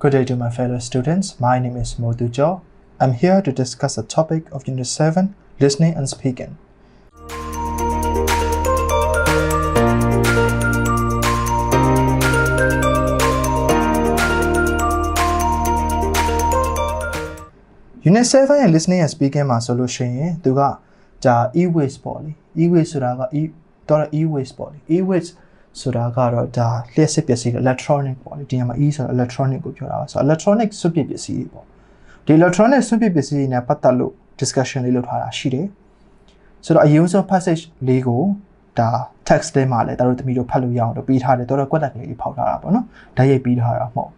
Good day to my fellow students. My name is Modu Jo. I'm here to discuss the topic of Unit 7 Listening and Speaking. Unit 7ရဲ့ listening and speaking မှာဆိုလို့ရှိရင်သူကဒါ e-waste ပေါ့လေ e-waste ဆိုတာက e တော့ e-waste ပေါ့လေ e-waste ဆိုတာကတော့ဒါလျှက်စစ်ပစ္စည်း electronic ပေါ့လေဒီနေရာမှာ e ဆိုတာ electronic ကိုပြောတာပါဆိုတော့ electronic စွန့်ပစ်ပစ္စည်းတွေပေါ့ဒီ electronic စွန့်ပစ်ပစ္စည်းတွေနဲ့ပတ်သက်လို့ discussion လေးလုပ်ထားတာရှိတယ်ဆိုတော့အရင်ဆုံး passage လေးကိုဒါ text ထဲမှာလည်းတို့တမီတို့ဖတ်လို့ရအောင်လို့ပြီးထားတယ်တို့တော့ကွက်လက်ကလေးတွေဖောက်ထားတာပေါ့နော်ဓာတ်ရိုက်ပြီးထားတာမဟုတ်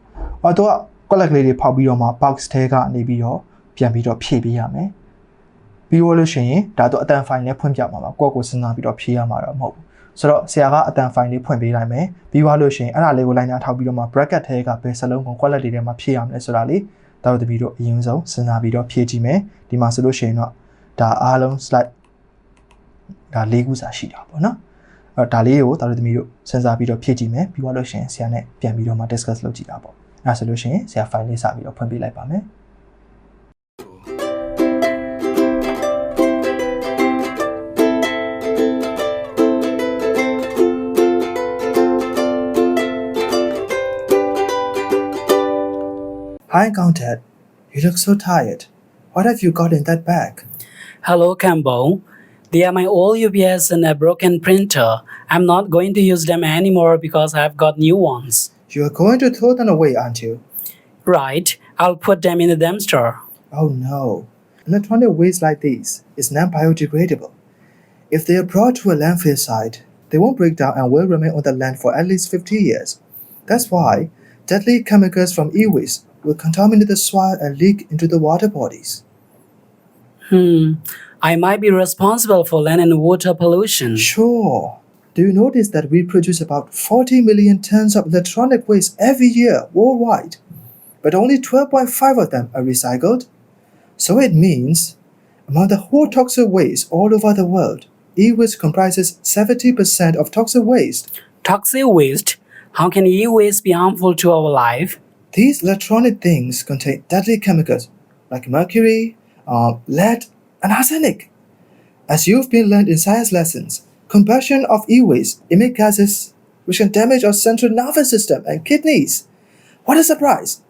အော်တို့ကကွက်လက်ကလေးတွေဖောက်ပြီးတော့မှ box ထဲကနေပြီးတော့ပြန်ပြီးတော့ဖြည့်ပေးရမယ်ပြီးတော့လို့ရှိရင်ဒါတော့အတန် file နဲ့ဖွင့်ပြမှာပါကိုယ့်ကိုစဉ်းစားပြီးတော့ဖြည့်ရမှာတော့မဟုတ်ဘူး ဆိုတော့ဆရာကအတန် file လေးဖွင့်ပေးလိုက်မယ်ပြီးသွားလို့ရှိရင်အဲ့ဒါလေးကိုလိုင်းနာထောက်ပြီးတော့မှ bracket ထဲကဘယ်စလုံးကို quality ထဲမှာဖြည့်ရမလဲဆိုတာလေးဒါတို့တပီတော့အရင်ဆုံးစဉ်းစားပြီးတော့ဖြည့်ကြည့်မယ်ဒီမှာဆိုလို့ရှိရင်တော့ဒါအားလုံး slide ဒါ၄ခုစာရှိတာပေါ့နော်အဲ့ဒါလေးကိုဒါတို့သမီးတို့စဉ်းစားပြီးတော့ဖြည့်ကြည့်မယ်ပြီးသွားလို့ရှိရင်ဆရာနဲ့ပြန်ပြီးတော့မှ discuss လုပ်ကြည့်တာပေါ့အဲ့ဒါဆိုလို့ရှိရင်ဆရာ file လေးစပြီးတော့ဖွင့်ပေးလိုက်ပါမယ် Hi, Counted. You look so tired. What have you got in that bag? Hello, Campbell. They are my old UPS and a broken printer. I'm not going to use them anymore because I've got new ones. You are going to throw them away, aren't you? Right, I'll put them in the dumpster. Oh no. Electronic waste like these is non biodegradable. If they are brought to a landfill site, they won't break down and will remain on the land for at least 50 years. That's why deadly chemicals from e waste will contaminate the soil and leak into the water bodies. Hmm, I might be responsible for land and water pollution. Sure. Do you notice that we produce about 40 million tons of electronic waste every year worldwide, but only 12.5 of them are recycled? So it means, among the whole toxic waste all over the world, e-waste comprises 70% of toxic waste. Toxic waste? How can e-waste be harmful to our life? These electronic things contain deadly chemicals like mercury, uh, lead, and arsenic. As you've been learned in science lessons, combustion of e-waste emit gases which can damage our central nervous system and kidneys. What a surprise!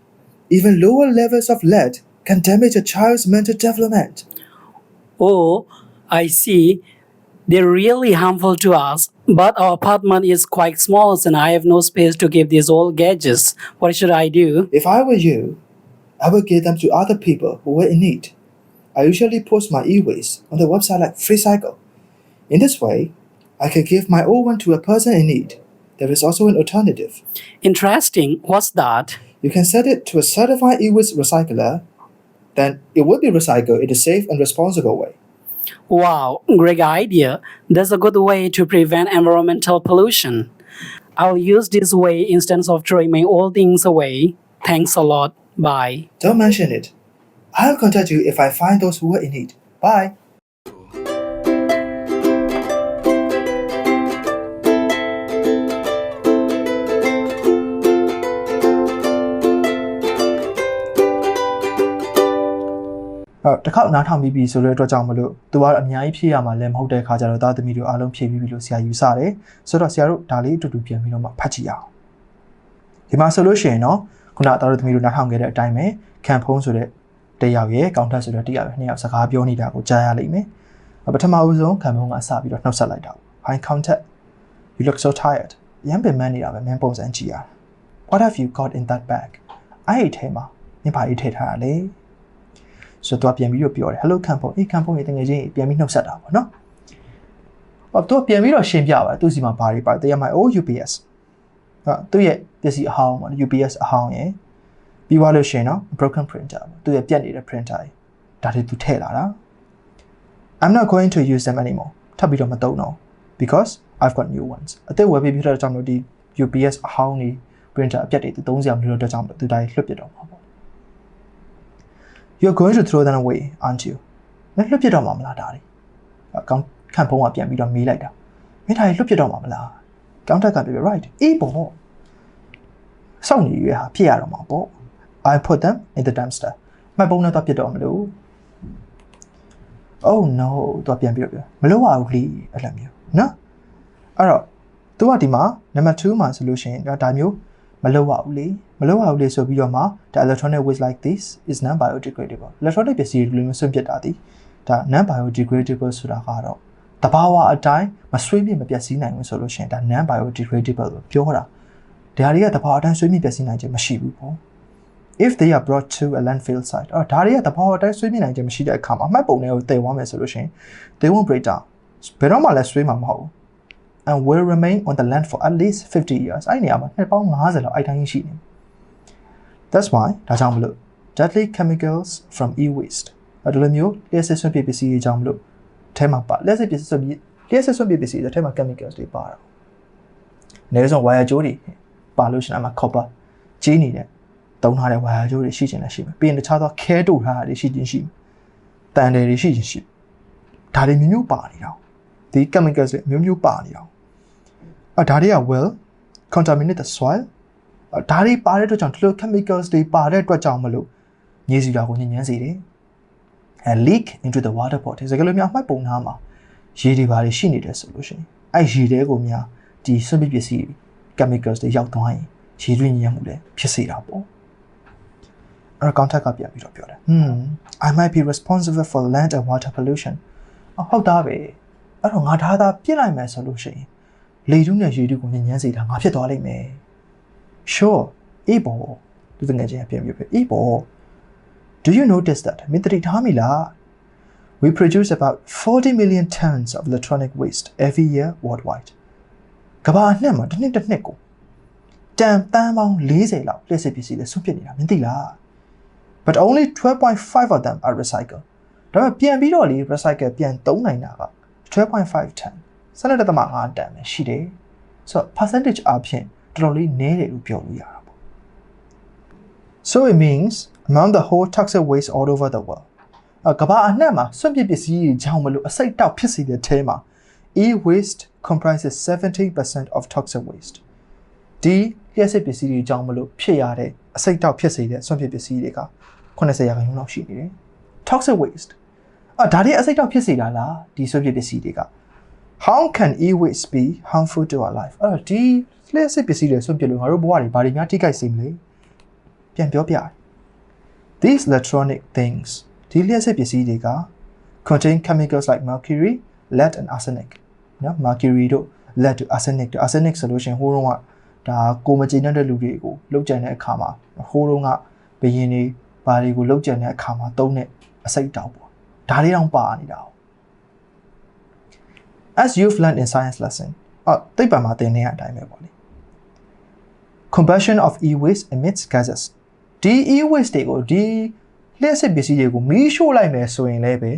Even lower levels of lead can damage a child's mental development. Oh, I see. They're really harmful to us. But our apartment is quite small and I have no space to give these old gadgets. What should I do? If I were you, I would give them to other people who were in need. I usually post my e-waste on the website like FreeCycle. In this way, I can give my old one to a person in need. There is also an alternative. Interesting. What's that? You can send it to a certified e-waste recycler. Then it will be recycled in a safe and responsible way. Wow, great idea. That's a good way to prevent environmental pollution. I'll use this way instead of throwing old things away. Thanks a lot. Bye. Don't mention it. I'll contact you if I find those who are in need. Bye. အဲ့တစ်ခေါက်နားထောင်ပြီးပြီဆိုတဲ့အတွက်ကြောင့်မလို့သူကတော့အများကြီးဖြည့်ရမှာလည်းမဟုတ်တဲ့အခါကျတော့သားသမီးတို့အားလုံးဖြည့်ပြီးပြီလို့ဆရာယူဆတယ်ဆိုတော့ဆရာတို့ဒါလေးအတူတူပြန်ပြီးတော့မှဖတ်ကြည့်အောင်ဒီမှာဆိုလို့ရှိရင်တော့ခုနသားတို့သမီးတို့နားထောင်ခဲ့တဲ့အတိုင်းပဲခံဖုံးဆိုတဲ့တယောက်ရဲ့ကောင်ထက်ဆိုတဲ့တယောက်ရဲ့နှစ်ယောက်စကားပြောနေတာကိုကြားရလိမ့်မယ်ပထမဦးဆုံးခံဖုံးကစပြီးတော့နှုတ်ဆက်လိုက်တာ Hi contact you look so tired ရမ်းပင်မနေတာပဲမင်းပုံစံကြည့်ရတာ What have you got in that bag အဲ့ဒီထဲမှာမင်းဘာကြီးထည့်ထားတာလဲ ဆိုတော့ပြန်ပြီးတော့ပြောတယ် hello ခံဖုံးအေးခံဖုံးရေတကယ်ချင်းပြန်ပြီးနှုတ်ဆက်တာပေါ့နော်ဟောသူပြန်ပြီးတော့ရှင်းပြပါတယ်သူစီမှာဘာတွေပါတရားမိုင် oh UPS ဟာသူ့ရဲ့ပစ္စည်းအဟောင်းပေါ့ UPS အဟောင်းရယ်ပြီးသွားလို့ရှိရင်တော့ broken printer ပေါ့သူရဲ့ပြတ်နေတဲ့ printer တွေဒါတွေသူထည့်လာတာ I'm not going to use them anymore ထပ်ပြီးတော့မသုံးတော့ because I've got new ones အသက်ဝယ်ပြီးဖြစ်တဲ့ကြောင့်လို့ဒီ UPS အဟောင်းတွေ printer အပြတ်တွေသူသုံးစရာမလိုတဲ့ကြောင့်လို့သူဒါတွေလွှတ်ပစ်တော့မှာပေါ့ You're going to throw them away aren't you မလွှတ်ပစ်တော့မှာမလားဒါတွေအကောင်ခန့်ဖုံးကပြန်ပြီးတော့မေးလိုက်တာမင်းဒါတွေလွှတ်ပစ်တော့မှာမလားကောင်းတက်ကပြော right အေးပေါ့စောင့်နေရဟာဖြစ်ရတော့မှာပေါ့ I put them in the dumpster မှတ်ပုံနဲ့တော့ပြစ်တော့မလို့ oh no သူကပြန်ပြီးတော့ပြောမလို့ပါဘူးခလီအဲ့လိုမျိုးနော်အဲ့တော့သူကဒီမှာ number 2မှာဆိုလို့ရှိရင်ဒါမျိုး မလို့ပါဘူးလေမလို့ပါဘူးလေဆိုပြီးတော့မှဒါ electronic waste like this is non biodegradable electronic ပစ္စည်းတွေလိုမျိုးဆွန့်ပစ်တာဒီဒါ non biodegradable ဆိုတာကတော့တဘာဝအတိုင်းမဆွေးမြေ့မပျက်စီးနိုင်ဘူးဆိုလို့ရှိရင်ဒါ non biodegradable လို့ပြောတာဒါတွေကတဘာဝအတိုင်းဆွေးမြေ့ပျက်စီးနိုင်ခြင်းမရှိဘူးပေါ့ if they are brought to a landfill site အော်ဒါတွေကတဘာဝအတိုင်းဆွေးမြေ့နိုင်ခြင်းမရှိတဲ့အခါမှာအမှတ်ပုံတွေကိုတည်သွားမယ်ဆိုလို့ရှိရင် they won't break down ဘယ်တော့မှလည်းဆွေးမှာမဟုတ်ဘူး and will remain on the land for at least 50 years အဲ့ဒီနေရာမှာနှစ်ပေါင်း50လောက်အဲ့တိုင်းရှိနေ That's why ဒါကြောင့်မလို့ deadly chemicals from e-waste အဲ့ဒီလိုမျိုးလျှက်စစ်စွန့်ပစ်ပစ္စည်းတွေကြောင့်မလို့အဲမှာပါလျှက်စစ်ပစ္စည်းဆိုပြီးလျှက်စစ်စွန့်ပစ်ပစ္စည်းတွေအဲမှာ chemicals တွေပါတော့နေဆုံး wire ကြိုးတွေပါလို့ရှိရင်အမှ copper ကြီးနေတဲ့တုံးထားတဲ့ wire ကြိုးတွေရှိချင်လည်းရှိမယ်ပြီးရင်တခြားသော care တို့ထားတာတွေရှိချင်ရှိမယ်တန်တယ်တွေရှိချင်ရှိဒါတွေမျိုးမျိုးပါနေတာဒီ chemicals တွေမျိုးမျိုးပါနေတာ အဲ့ဒါတွေက well contaminate the soil ဒါတွေပါတဲ့အတွက်ကြောင့်ဒီလို chemicals တွေပါတဲ့အတွက်ကြောင့်မလို့မြေစီတာကိုညဉ့်ညမ်းစေတယ် and leak into the water body စကားလုံးများမှတ်ပုံနာမှာရေတွေပါရှိနေတယ်ဆိုလို့ရှိရင်အဲ့ရေတွေကိုများဒီစွန့်ပစ်ပစ္စည်း chemicals တွေရောက်သွားရင်ရေတွင်းညံ့မှုလည်းဖြစ်စေတာပေါ့အဲ့တော့ contact ကပြန်ပြီးတော့ပြောတယ် hmm i might be responsible for land and water pollution အဟုတ်သားပဲအဲ့တော့ငါဒါသာပြစ်လိုက်မယ်ဆိုလို့ရှိရင် လေတူးနဲ့ရေတူးကိုညဉ့်ညမ်းစေတာငါဖြစ်သွားလိမ့်မယ် sure အေးပေါ့သူငယ်ချင်းပြန်ပြီးပြအေးပေါ့ do you notice that မင်းတတိထားမိလား we produce about 40 million tons of electronic waste every year worldwide ကမ္ဘာအနှံ့မှာတစ်နှစ်တစ်နှစ်ကိုတန်တန်းပေါင်း40လောက်လျှက်စစ်ပစ္စည်းတွေဆွန့်ပစ်နေတာမင်းသိလား but only 12.5 of them are recycled ဒါပေမဲ့ပြန်ပြီးတော့လေ recycle ပြန်သုံးနိုင်တာက12.5 ton 12.5တန်ပဲရှိတယ်ဆိုတော့ percentage အဖြစ်တော်တော်လေးနည်းတယ်လို့ပြောလို့ရတာပေါ့ so it means among the whole toxic waste all over the world အကမ္ဘာအနှံ့မှာစွန့်ပစ်ပစ္စည်းတွေကြောင့်မလို့အစိတ်တောက်ဖြစ်စေတဲ့အဲမှာ e-waste comprises 70% of toxic waste ဒီလျှက်စစ်ပစ္စည်းတွေကြောင့်မလို့ဖြစ်ရတဲ့အစိတ်တောက်ဖြစ်စေတဲ့စွန့်ပစ်ပစ္စည်းတွေက80ရာခိုင်နှုန်းလောက်ရှိနေတယ် toxic waste အာဒါတွေအစိတ်တောက်ဖြစ်စေတာလားဒီစွန့်ပစ်ပစ္စည်းတွေက how can e-waste be harmful to our life အဲ့တော့ဒီလျှက်စစ်ပစ္စည်းတွေစွန့်ပစ်လို့ငါတို့ဘဝတွေဘာတွေများထိခိုက်စေမလဲပြန်ပြောပြ these electronic things ဒီလျှက်စစ်ပစ္စည်းတွေက contain chemicals like mercury lead and arsenic နော် mercury တို့ lead တို့ arsenic တို့ arsenic ဆိုလို့ရှိရင်ဟိုးတော့ကဒါကိုမကျေနပ်တဲ့လူတွေကိုလောက်ကြံတဲ့အခါမှာဟိုးတော့ကဘယင်းတွေဘာတွေကိုလောက်ကြံတဲ့အခါမှာသုံးတဲ့အစိတ်တောက်ပေါ့ဒါလေးတောင်ပါနေတာ as you've learned in science lesson အော်သိပ္ပံမှာသင်နေတဲ့အတိုင်းပဲပေါ့လေ combustion of e-waste emits gases ဒီ e-waste တွေကိုဒီလျှက်စစ်ပစ္စည်းတွေကိုမီးရှို့လိုက်မယ်ဆိုရင်လည်းပဲ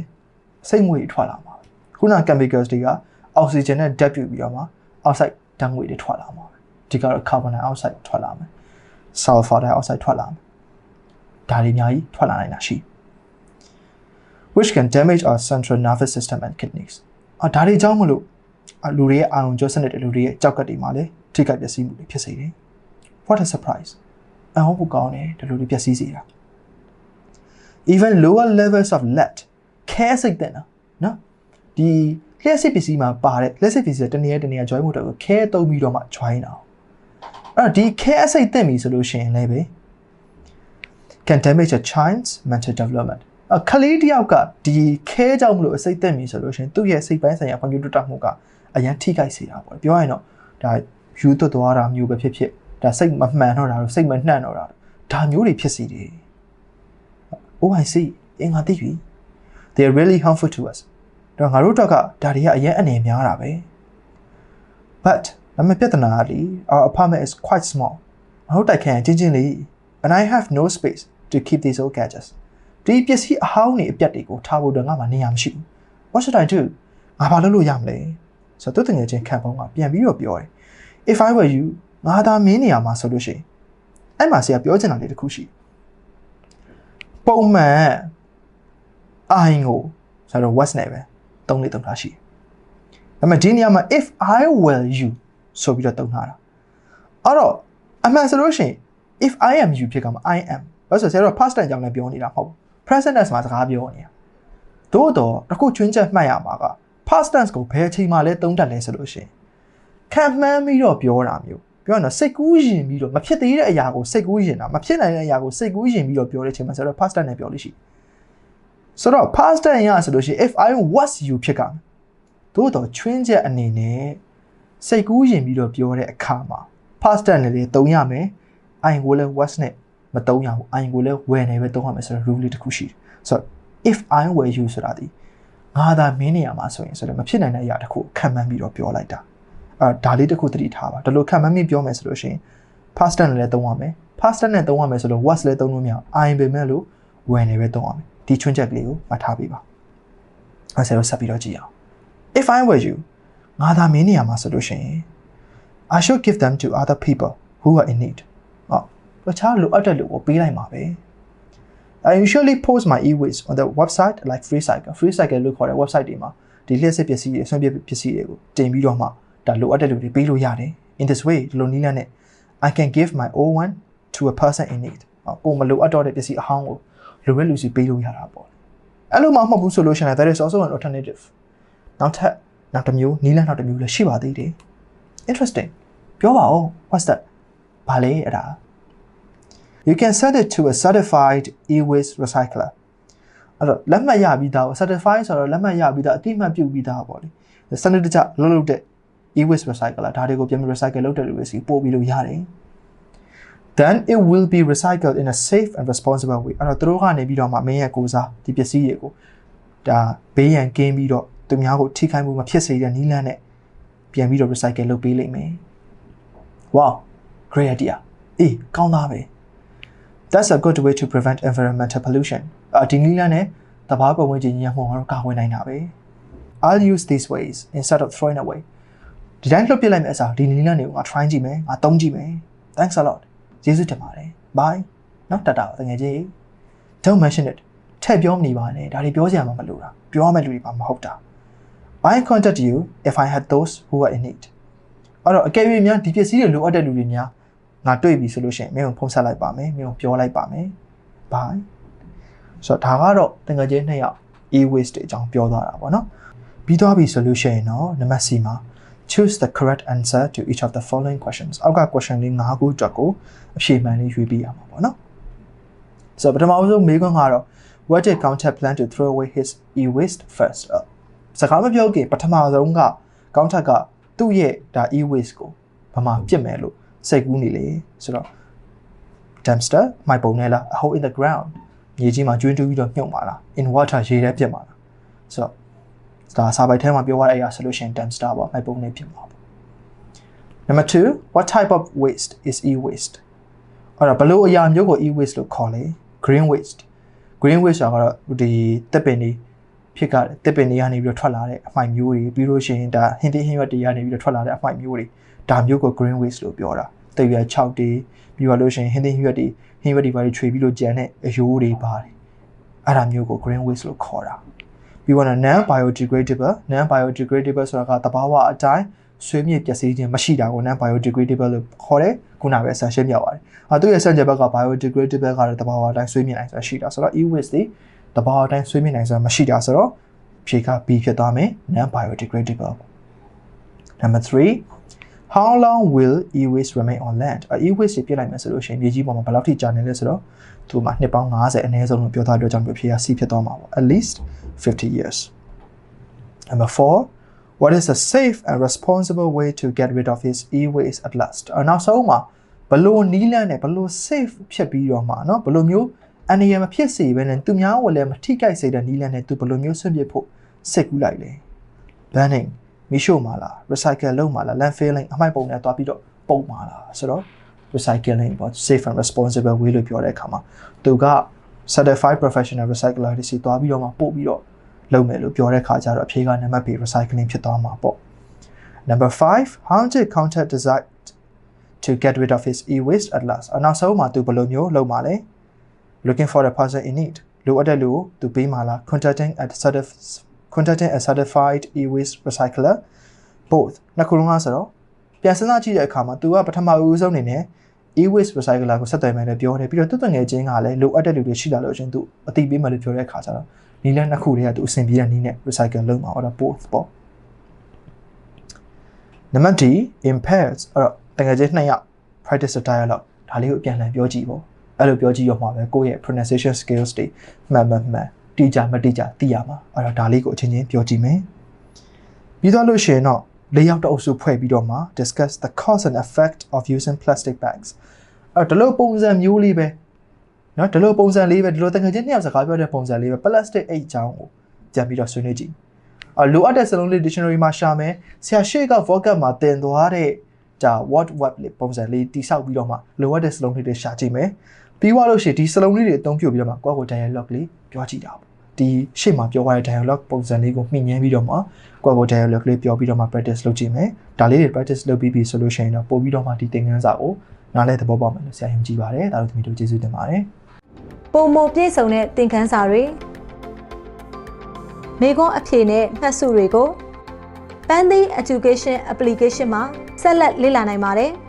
စိတ်ငွေထွက်လာမှာခုန chemicals တွေကအောက်ဆီဂျင်နဲ့ဓာတ်ပြုပြီးတော့မှ outside ဓာတ်ငွေတွေထွက်လာမှာဒီကတော့ carbon dioxide ထွက်လာမယ် sulfur dioxide ထွက်လာမယ်ဒါတွေအများကြီးထွက်လာနိုင်တာရှိ which can damage our central nervous system and kidneys အဒါတွေကြောင့်မလို့လူတွေရဲ့အာရုံကြောစနစ်တွေလူတွေရဲ့ကြောက်ကတ်တွေမှာလည်းထိခိုက်ပျက်စီးမှုတွေဖြစ်စေတယ် what a surprise အဟောဖို့ကောင်းတယ်ဒီလိုတွေပျက်စီးစေတာ even lower levels of lead ခဲစိတ်တဲ့နော်နော်ဒီလျှက်စစ်ပစ္စည်းမှာပါတဲ့လျှက်စစ်ပစ္စည်းတနည်းတနည်း join မှုတော့ခဲတုံးပြီးတော့မှ join တာအဲ့တော့ဒီခဲအစိတ်တက်ပြီဆိုလို့ရှိရင်လည်းပဲ can damage a child's mental development အခလေးတယောက်ကဒီခဲကြောင့်မလို့အစိတ်တက်ပြီဆိုလို့ရှိရင်သူ့ရဲ့စိတ်ပိုင်းဆိုင်ရာဖွံ့ဖြိုးတိုးတက်မှုကအရန်ထိခိုက်စေတာပေါ့ပြောရရင်တော့ဒါယူသွတ်သွားတာမျိုးပဲဖြစ်ဖြစ်ဒါစိတ်မမှန်တော့တာစိတ်မနှံ့တော့တာဒါမျိုးတွေဖြစ်စီတယ် Oh I see အင်္ဂါသိပြီ they are really harmful to us တော့ငါတို့တော့ကဒါတွေကအရင်အနေများတာပဲ but ဒါပေမဲ့ပြဿနာကလေ our apartment is quite small ငါတို့တိုက်ခန်းချင်းချင်းလေး and I have no space to keep these old gadgets ဒီပစ္စည်းအဟောင်းတွေအပြတ်တွေကိုထားဖို့တော့ငါမှနေရာမရှိဘူး what should I do ငါဘာလုပ်လို့ရမလဲဆိုတော့သူတငယ်ချင်းခံပုံးကပြန်ပြီးတော့ပြောတယ် if I were you ငါသာမင်းနေရာမှာဆိုလို့ရှိရင်အဲ့မှာဆရာပြောချင်တာလေးတစ်ခုရှိပုံမှန်အိုင်ကိုဆိုတော့ west နဲ့ပဲသုံးလေးသုံးထားရှိတယ်ဒါပေမဲ့ဒီနေရာမှာ if I were you ဆိုပြီးတော့သုံးထားတာအဲ့တော့အမှန်ဆိုလို့ရှိရင် if i am you ဖြစ်ကမှာ i am ဘာလို့ဆိုဆရာတို့ past tense ကြောင့်လည်းပြောနေတာမဟုတ်ဘူး present tense မှာစကားပြောနေတာသို့တော့အခုချွင်းချက်မှတ်ရမှာက past tense ကိုဘယ်အချိန်မှလဲသုံးတတ်လဲဆိုလို့ရှိရင်ခံမှန်းပြီးတော့ပြောတာမျိုးပြောရတော့စိတ်ကူးရင်ပြီးတော့မဖြစ်သေးတဲ့အရာကိုစိတ်ကူးရင်တာမဖြစ်နိုင်တဲ့အရာကိုစိတ်ကူးရင်ပြီးတော့ပြောတဲ့အချိန်မှာဆရာတို့ past tense နဲ့ပြောလို့ရှိတယ်ဆိုတော့ past tense ရဆိုလို့ရှိရင် if i was you ဖြစ်ကမှာသို့တော့ချွင်းချက်အနေနဲ့စိတ်ကူးရင်ပြီးတော့ပြောတဲ့အခါမှာ past tense နဲ့လည်းသုံးရမယ် i ကိုလည်း was နဲ့ မသုံးရဘူး i ကိုလည်း were နဲ့ပဲသုံးရမယ်ဆိုတော့ rule လေးတစ်ခုရှိတယ်ဆိုတော့ if i were you ဆိုတာဒီငါသာမင်းနေရမှာဆိုရင်ဆိုတော့မဖြစ်နိုင်တဲ့အရာတစ်ခုခံမှန်းပြီးတော့ပြောလိုက်တာအဲဒါလေးတစ်ခုသတိထားပါဒါလိုခံမှန်းပြီးပြောမယ်ဆိုလို့ရှိရင် past tense နဲ့လည်းသုံးရမယ် past tense နဲ့သုံးရမယ်ဆိုတော့ was လည်းသုံးလို့မရအောင် i ပဲမဲ့လို့ were နဲ့ပဲသုံးရမယ်ဒီချွင်းချက်ကလေးကိုမှတ်ထားပေးပါအဲဆရာတို့ဆက်ပြီးတော့ကြည့်အောင် if i were you ငါသာမင်းနေရမှာဆိုလို့ရှိရင် I should give them to other people who are in need ဟော တခြားလိုအပ်တဲ့လူကိုပေးလိုက်မှာပဲ I usually post my e-waste on the website like free cycle free cycle လို့ခေါ်တဲ့ website တွေမှာဒီလျှက်စစ်ပစ္စည်းတွေအစွမ်းပြပစ္စည်းတွေကိုတင်ပြီးတော့မှဒါလိုအပ်တဲ့လူတွေပေးလို့ရတယ် in this way ဒီလိုနည်းလမ်းနဲ့ I can give my own one to a person in need ဟောကိုမလိုအပ်တော့တဲ့ပစ္စည်းအဟောင်းကိုလိုပဲလူစီပေးလို့ရတာပေါ့အဲ့လိုမှမဟုတ်ဘူးဆိုလို့ရှိရင် there is also an alternative နောက်ထပ်နောက်တစ်မျိုးနည်းလမ်းနောက်တစ်မျိုးလည်းရှိပါသေးတယ် interesting ပြောပါဦး what's that ဘာလဲအဲ့ဒါ you can send it to a certified e-waste recycler အဲ့တော့လက်မှတ်ရပြီးသား certified ဆိုတော့လက်မှတ်ရပြီးသားအတိအမှတ်ပြုပြီးသားပေါ့လေစနစ်တကျလုံးလုံးတဲ့ e-waste recycler ဒါတွေကိုပြန်ပြီး recycle လုပ်တဲ့လူတွေစီပို့ပြီးလို့ရတယ် then it will be recycled in a safe and responsible way အဲ့တော့သူတို့ကနေပြီးတော့မှမင်းရဲ့ကိုစားဒီပစ္စည်းတွေကိုဒါဘေးရန်ကင်းပြီးတော့သူများကိုထိခိုက်မှုမဖြစ်စေတဲ့နည်းလမ်းနဲ့ပြန်ပြီးတော့ recycle လုပ်ပေးလိမ့်မယ် wow great idea အေးကောင်းသားပဲ that's a good way to prevent environmental pollution အဒီနည်းလမ်းနဲ့တဘာပတ်ဝန်းကျင်ညံ့မှုကတော့ကာကွယ်နိုင်တာပဲ I'll use these ways instead of throwing away ဒီတိုင်းလွတ်ပြလိုက်မယ်အစားဒီနည်းလမ်းတွေကိုငါ try ကြည့်မယ်ငါသုံးကြည့်မယ် thanks a lot ကျေးဇူးတင်ပါတယ် bye နော်တတ်တာတကယ်ကြီး don't mention it ထည့်ပြောမနေပါနဲ့ဒါတွေပြောစရာမှမလိုတာပြောရမယ့်လူတွေပါမဟုတ်တာ I contact you if I had those who are in need အဲ့တော့အကယ်၍များဒီပစ္စည်းတွေလိုအပ်တဲ့လူတွေများ ငါတွေ့ပြီဆိုလို့ရှိရင်မင်းကိုဖုန်းဆက်လိုက်ပါမယ်မင်းကိုပြောလိုက်ပါမယ် bye ဆိုတော့ဒါကတော့တကယ်ချင်းနှစ်ယောက် e-waste တွေအကြောင်းပြောသွားတာပေါ့နော်ပြီးသွားပြီဆိုလို့ရှိရင်တော့နံပါတ် C မှာ choose the correct answer to each of the following questions အောက်က question လေး၅ခုအတွက်ကိုအဖြေမှန်လေးရွေးပြရမှာပေါ့နော်ဆိုတော့ပထမဆုံးမေးခွန်းကတော့ what did counter plan to throw away his e-waste first စကားမပြောခင်ပထမဆုံးက counter ကသူ့ရဲ့ဒါ e-waste ကိုဘာမှပြစ်မယ်လို့ စိတ်ကူးနေလေဆိုတော့ dumpster မိုက်ပုံနဲ့လား a hole in the ground မြေကြီးမှာကျွင်းတူးပြီးတော့မြုပ်ပါလား in water ရေထဲပြစ်ပါလားဆိုတော့ဒါစာပိုက်ထဲမှာပြောရတဲ့အရာဆိုလို့ရှိရင် dumpster ပေါ့မိုက်ပုံနဲ့ပြစ်ပါပေါ့ number 2 what type of waste is e waste အဲ့တော့ဘလို့အရာမျိုးကို e waste လို့ခေါ်လဲ green waste green waste ဆိုတာကတော့ဒီတက်ပင်တွေဖြစ်ကတက်ပင်တွေကနေပြီးတော့ထွက်လာတဲ့အမှိုင်မျိုးတွေပြီးလို့ရှိရင်ဒါဟင်းသီးဟင်းရွက်တွေကနေပြီးတော့ထွက်လာတဲ့အမှိုင်မျိုးတွေ ဒါမျိုးကို green waste လို့ပြောတာတရွက်6တွေပြီးတော့လို့ရှိရင်ဟင်းသေးဟင်းရွက်တွေဟင်းရွက်တွေပါတွေခြွေပြီးလို့ကြံတဲ့အယိုးတွေပါတယ်အဲ့ဒါမျိုးကို green waste လို့ခေါ်တာပြီးတော့ non biodegradable non biodegradable ဆိုတာကတဘာဝအတိုင်းဆွေးမြေ့ပျက်စီးခြင်းမရှိတာကို non biodegradable လို့ခေါ်တယ်ခုနပဲအဆန်ရှင်းပြပါတယ်။အဲသူရဲ့ဆန့်ကျင်ဘက်က biodegradable ကတော့တဘာဝအတိုင်းဆွေးမြေ့နိုင်ဆိုတာရှိတာဆိုတော့ e-waste တွေတဘာဝအတိုင်းဆွေးမြေ့နိုင်ဆိုတာမရှိတာဆိုတော့ဖြေက B ဖြစ်သွားမယ် non biodegradable number 3 how long will e-waste remain on land e-waste ပြစ်လိုက်မယ်ဆိုလို့ရှိရင်မြေကြီးပေါ်မှာဘယ်လောက်ထိကြာနေလဲဆိုတော့သူမှာနှစ်ပေါင်း90အနည်းဆုံးလို့ပြောထားတဲ့ကြောင့်ဖြေက C ဖြစ်သွားမှာပေါ့ at least 50 years number 4 what is a safe and responsible way to get rid of his e-waste at last နောက်ဆုံးမှာဘလို့နီးလန်းနဲ့ဘလို့ safe ဖြစ်ပြီးတော့မှာเนาะဘလို့မျိုးအနေရမဖြစ်စေဘဲနဲ့သူများကိုလည်းမထိခိုက်စေတဲ့နီးလန်းနဲ့သူဘလို့မျိုးဆွန့်ပစ်ဖို့စိတ်ကူးလိုက်လေ banning မိရှို့မှာလား recycle လုပ်မှာလား landfilling အမိုက်ပုံနဲ့တွားပြီးတော့ပုံမှာလားဆိုတော့ recycling ပေါ့ safe and responsible way လို့ပြောတဲ့အခါမှာသူက certified professional recycler တွေစီတွားပြီးတော့မှပို့ပြီးတော့လုပ်မယ်လို့ပြောတဲ့ခါကျတော့အဖြေကနံပါတ် B recycling ဖြစ်သွားမှာပေါ့ number 5 how did counter decide to get rid of his e-waste at last အနောက်ဆုံးမှာသူဘယ်လိုမျိုးလုပ်မှာလဲ looking for the person in need လိုအပ်တဲ့လူကိုသူပေးမှာလား contacting at certified contacting a certified e-waste recycler both နှစ်ခုလုံးကဆိုတော့ပြန်စဉ်းစားကြည့်တဲ့အခါမှာ तू ကပထမဦးဆုံးအနေနဲ့ e-waste recycler ကိုဆက်သွယ်မယ်လို့ပြောတယ်ပြီးတော့တွတ်တွငယ်ချင်းကလည်းလိုအပ်တဲ့လူတွေရှိလာလို့ရှင်သူအတိပေးမယ်လို့ပြောတဲ့အခါကျတော့နီလန်းနှစ်ခုတည်းကသူအဆင်ပြေတဲ့နီးနဲ့ recycle လုပ်မှာ order both ပေါ့နံပါတ် D impairs အဲ့တော့တကယ်ချင်းနှစ်ယောက် practice dialogue ဒါလေးကိုအပြန်လှန်ပြောကြည့်ပေါ့အဲ့လိုပြောကြည့်ရမှာပဲကိုယ့်ရဲ့ pronunciation skills တွေမှန်မှန်မှန် တိကျမတိကျသိရမှာအဲ့တော့ဒါလေးကိုအချင်းချင်းပြောကြည့်မယ်ပြီးတော့လို့ရှိရင်တော့လေးယောက်တအုပ်စုဖွဲ့ပြီးတော့မှ discuss the cause and effect of using plastic bags အဲ့တော့ဒီလိုပုံစံမျိုးလေးပဲเนาะဒီလိုပုံစံလေးပဲဒီလိုတကယ်ချင်းနှစ်ယောက်စကားပြောတဲ့ပုံစံလေးပဲ plastic အိတ်အကြောင်းကိုကြံပြီးတော့ဆွေးနွေးကြည့်အလိုအပ်တဲ့စလုံးလေး dictionary မှာရှာမယ်ဆရာရှေ့က vocab မှာတင်သွားတဲ့ဒါ what web လေးပုံစံလေးတိဆောက်ပြီးတော့မှလိုအပ်တဲ့စလုံးလေးတွေရှာကြည့်မယ်ပြီးသွားလို့ရှိရင်ဒီစလုံးလေးတွေအသုံးပြုပြီးတော့မှကိုယ့်ကို dialogue လေး ပြောကြည့်တာပေါ့ဒီရှေ့မှာပြောသွားတဲ့ dialogue ပုံစံလေးကိုမှီညမ်းပြီးတော့မှကိုယ့်ကို dialogue လေးပြောပြီးတော့မှ practice လုပ်ကြည့်မယ်ဒါလေးတွေ practice လုပ်ပြီးပြီဆိုလို့ရှိရင်တော့ပို့ပြီးတော့မှဒီသင်ခန်းစာကိုနားလဲသဘောပေါက်မယ်လို့ဆရာယုံကြည်ပါတယ်ဒါတို့သမီးတို့ကျေးဇူးတင်ပါတယ်ပုံမပြည့်စုံတဲ့သင်ခန်းစာတွေမိခွန်းအဖြေနဲ့မှတ်စုတွေကို Pandy Education Application မှာဆက်လက်လေ့လာနိုင်ပါတယ်။